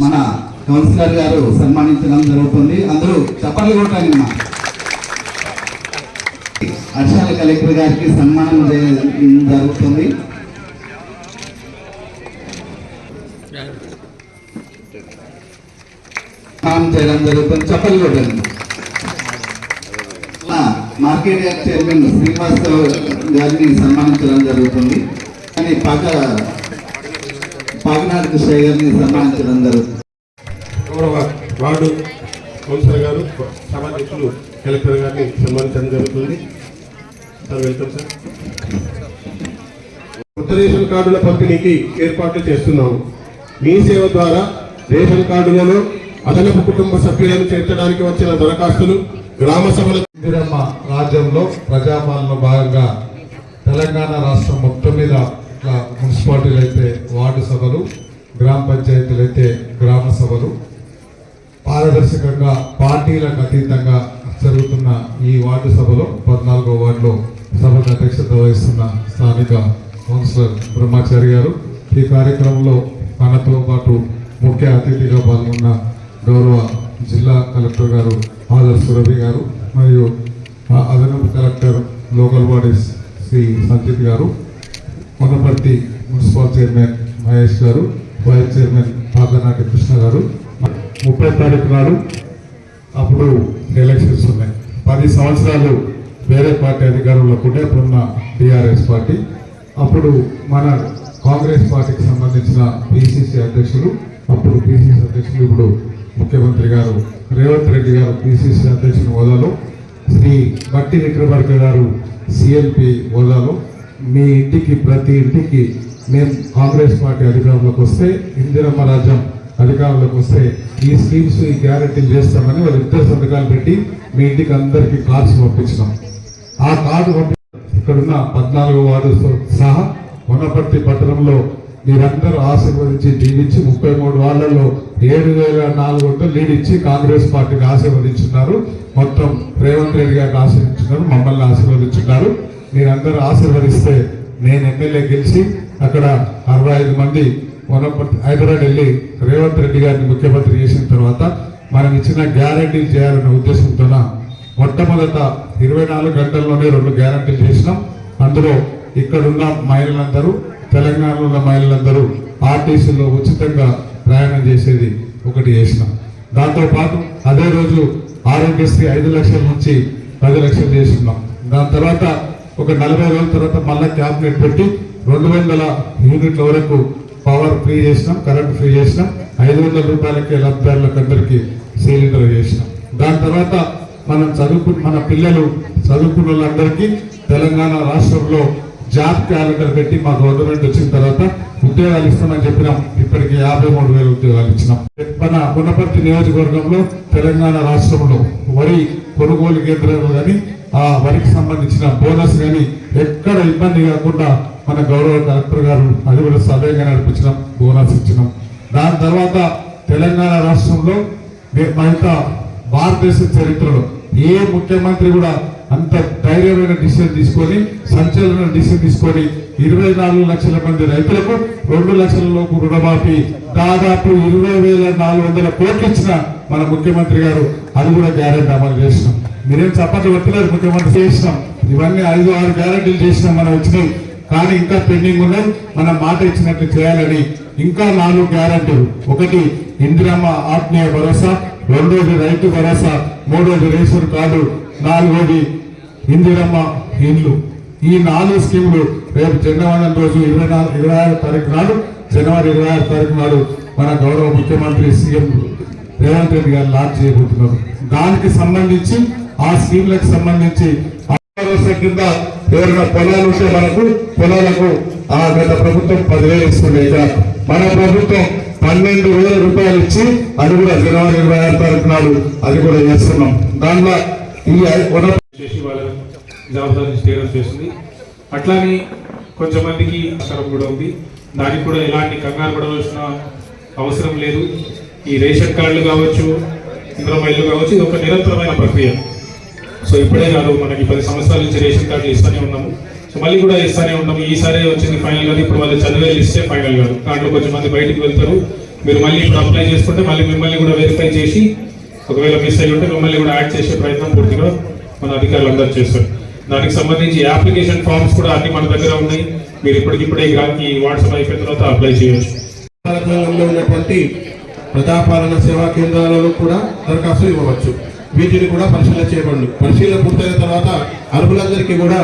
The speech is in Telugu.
మన కౌన్సిలర్ గారు సన్మానించడం జరుగుతుంది. అందరూ చప్పట్లు కొట్టాలి మా హర్షాల కలెక్టర్ గారికి సన్మానం జరుగుతుంది. చేయడం జరుగుతుంది. చప్పట్లు కొట్టండి మార్కెట్ యార్డ్ చైర్మన్ శ్రీనివాసరావు గారిని సన్మానించడం జరుగుతుంది. కానీ పగ పాగనాడు కృష్ణ గారిని సన్మానించడం జరుగుతుంది గౌరవ వార్డు కౌన్సిలర్ గారు సభాధ్యక్షులు కలెక్టర్ గారిని సన్మానించడం జరుగుతుంది. Sir welcome sir. కొత్త రేషన్ కార్డుల పంపిణీకి ఏర్పాట్లు చేస్తున్నాము. మీ సేవ ద్వారా రేషన్ కార్డులలో అదనపు కుటుంబ సభ్యులను చేర్చడానికి వచ్చిన దరఖాస్తులు గ్రామ సభల ఇందిరమ్మ రాజ్యంలో ప్రజాపాలన భాగంగా తెలంగాణ రాష్ట్రం మొత్తం మీద మున్సిపాలిటీలు అయితే వార్డు సభలు గ్రామ పంచాయతీలు అయితే గ్రామ సభలు. పారదర్శకంగా పార్టీలకు అతీతంగా జరుగుతున్న ఈ వార్డు సభలో పద్నాలుగో వార్డులో సభకు అధ్యక్షత వహిస్తున్న స్థానిక కౌన్సిలర్ బ్రహ్మచారి గారు. ఈ కార్యక్రమంలో తనతో పాటు ముఖ్య అతిథిగా పాల్గొన్న గౌరవ జిల్లా కలెక్టర్ గారు ఆదర్ సురభి గారు మరియు అదనపు collector local bodies Shri Sanjith గారు. కొనపర్తి మున్సిపల్ చైర్మన్ మహేష్ గారు వైస్ చైర్మన్ పాకనాటి కృష్ణ గారు. ముప్పై తారీఖు నాడు అప్పుడు ఎలక్షన్స్ ఉన్నాయి. పది సంవత్సరాలు వేరే పార్టీ అధికారంలో ఉండే అప్పుడున్న టీఆర్ఎస్ పార్టీ. అప్పుడు మన కాంగ్రెస్ పార్టీకి సంబంధించిన పిసిసి అధ్యక్షులు అప్పుడు పిసిసి అధ్యక్షులు ఇప్పుడు ముఖ్యమంత్రి గారు రేవంత్ రెడ్డి గారు పిసిసి అధ్యక్షుని హోదాలో శ్రీ బట్టి విక్రమార్క గారు సిఎల్పి హోదాలో మీ ఇంటికి ప్రతి ఇంటికి మేము కాంగ్రెస్ పార్టీ అధికారంలోకి వస్తే ఇందిరమ్మ రాజ్యం అధికారంలోకి వస్తే ఈ స్కీమ్స్ ఈ గ్యారెంటీలు చేస్తామని వాళ్ళు ఇద్దరు సంతకాలు పెట్టి మీ ఇంటికి అందరికి కార్డ్స్ పంపించినాం. ఆ కార్డు పంపి ఇక్కడున్న పద్నాలుగు వార్డుతో సహా వనపర్తి పట్టణంలో మీరందరూ ఆశీర్వదించి దీవించి ముప్పై మూడు వార్డులలో ఏడు వేల నాలుగు వందలు లీడ్ ఇచ్చి కాంగ్రెస్ పార్టీని ఆశీర్వదించున్నారు మొత్తం రేవంత్ రెడ్డి గారికి ఆశీర్వదించున్నారు మమ్మల్ని మీరందరూ ఆశీర్వదిస్తే నేను ఎమ్మెల్యే గెలిచి అక్కడ అరవై ఐదు మంది వనపర్తి హైదరాబాద్ వెళ్ళి రేవంత్ రెడ్డి గారిని ముఖ్యమంత్రి చేసిన తర్వాత మనం ఇచ్చిన గ్యారంటీలు చేయాలనే ఉద్దేశంతోన మొట్టమొదట ఇరవై నాలుగు గంటల్లోనే రెండు గ్యారంటీలు చేసినాం. అందులో ఇక్కడున్న మహిళలందరూ తెలంగాణలో ఉన్న మహిళలందరూ ఆర్టీసీలో ఉచితంగా ప్రయాణం చేసేది ఒకటి చేసినాం. దాంతో పాటు అదే రోజు ఆరోగ్యశ్రీ ఐదు లక్షల నుంచి పది లక్షలు చేస్తున్నాం దాని తర్వాత ఒక నలభై రోజుల తర్వాత మళ్ళీ క్యాబినెట్ పెట్టి రెండు వందల యూనిట్ల వరకు పవర్ ఫ్రీ చేసినాం కరెంట్ ఫ్రీ చేసినాం ఐదు వందల రూపాయలకి లబ్ధిదారులకు అందరికీ సిలిండర్ చేసినాం. దాని తర్వాత మనం చదువుకు మన పిల్లలు చదువుకున్న వాళ్ళందరికీ తెలంగాణ రాష్ట్రంలో జాబ్ క్యాలెండర్ పెట్టి మా గవర్నమెంట్ వచ్చిన తర్వాత ఉద్యోగాలు ఇస్తామని చెప్పినాం. ఇప్పటికి యాభై మూడు వేల ఉద్యోగాలు ఇచ్చినాం. మన పునపర్తి నియోజకవర్గంలో తెలంగాణ రాష్ట్రంలో వరి కొనుగోలు కేంద్రాలు కానీ ఆ వరికి సంబంధించిన బోనస్ కానీ ఎక్కడ ఇబ్బంది కాకుండా మన గౌరవ కలెక్టర్ గారు అది కూడా సవ్యంగా బోనస్ ఇచ్చినాం. దాని తర్వాత తెలంగాణ రాష్ట్రంలో మే- భారతదేశ చరిత్రలో ఏ ముఖ్యమంత్రి కూడా అంత ధైర్యమైన డిసిషన్ తీసుకొని సంచలన డిసిషన్ తీసుకొని ఇరవై నాలుగు లక్షల మంది రైతులకు రెండు లక్షల లోపు రుణమాఫీ దాదాపు ఇరవై వేల నాలుగు వందల కోట్లు ఇచ్చిన మన ముఖ్యమంత్రి గారు అది కూడా గ్యారెంటీ అమలు చేసినాం. మీరేం చప్పట్లు పెట్టలేదు ముఖ్యమంత్రి చేసినాం. ఇవన్నీ ఐదు ఆరు గ్యారెంటీలు చేసినాం మనం వచ్చినాయి. కానీ ఇంకా పెండింగ్ ఉన్నాయి. మనం మాట ఇచ్చినట్లు చేయాలని ఇంకా నాలుగు గ్యారెంటీలు ఒకటి ఇందిరమ్మ ఆత్మీయ భరోసా. రెండోది రైతు భరోసా. మూడోది రేషన్ కార్డు. నాలుగోది ఇందిరమ్మ ఇండ్లు. ఈ నాలుగు స్కీములు రేపు జనవరి రోజు ఇరవై నాలుగు ఇరవై ఆరు తారీఖు నాడు జనవరి ఇరవై ఆరు తారీఖు నాడు మన గౌరవ ముఖ్యమంత్రి సీఎం రేవంత్ రెడ్డి గారు లాంచ్ చేయబోతున్నారు. దానికి సంబంధించి ఆ స్కీమ్లకు సంబంధించి భరోసా కింద ఎవరైనా పొలాలు ఉంటే మనకు పొలాలకు ఆ గత ప్రభుత్వం పదివేలు ఇస్తుంది. మన ప్రభుత్వం పన్నెండు వేల రూపాయలు ఇచ్చి అది కూడా జనవరి ఇరవై ఆరు తారీఖు నాడు అది కూడా చేస్తున్నాం. దానిలో ఈ వన చేసి వాళ్ళ జవాబుదారీ చేయడం చేస్తుంది. అట్లానే కొంతమందికి అవసరం కూడా ఉంది. దానికి కూడా ఎలాంటి కంగారు పడవలసిన అవసరం లేదు. ఈ రేషన్ కార్డులు కావచ్చు ఇంద్రమ్మ కావచ్చు ఇది ఒక నిరంతరమైన ప్రక్రియ. సో ఇప్పుడే కాదు మనకి పది సంవత్సరాల నుంచి రేషన్ కార్డులు ఇస్తూనే ఉన్నాము. సో మళ్ళీ కూడా ఇస్తూనే ఉన్నాము ఈసారి వచ్చింది ఫైనల్ కాదు ఇప్పుడు వాళ్ళు చదివే ఇస్తే ఫైనల్ కాదు. దాంట్లో కొంచెం మంది బయటికి వెళ్తారు. మీరు మళ్ళీ ఇప్పుడు అప్లై చేసుకుంటే మళ్ళీ మిమ్మల్ని కూడా వెరిఫై చేసి ఒకవేళ మిస్ అయ్యి ఉంటే మిమ్మల్ని కూడా యాడ్ చేసే ప్రయత్నం పూర్తిగా మన అధికారులు అందరూ చేస్తారు. దానికి సంబంధించి అప్లికేషన్ ఫామ్స్ కూడా అన్ని మన దగ్గర ఉన్నాయి. మీరు ఇప్పటికిప్పుడే ఈ వాట్సాప్ అయిపోయిన తర్వాత అప్లై చేయవచ్చు ఉన్నటువంటి ప్రజాపాలన సేవా కేంద్రాలలో కూడా దరఖాస్తులు ఇవ్వవచ్చు. వీటిని కూడా పరిశీలన చేయబడి పరిశీలన పూర్తయిన తర్వాత అర్హులందరికీ కూడా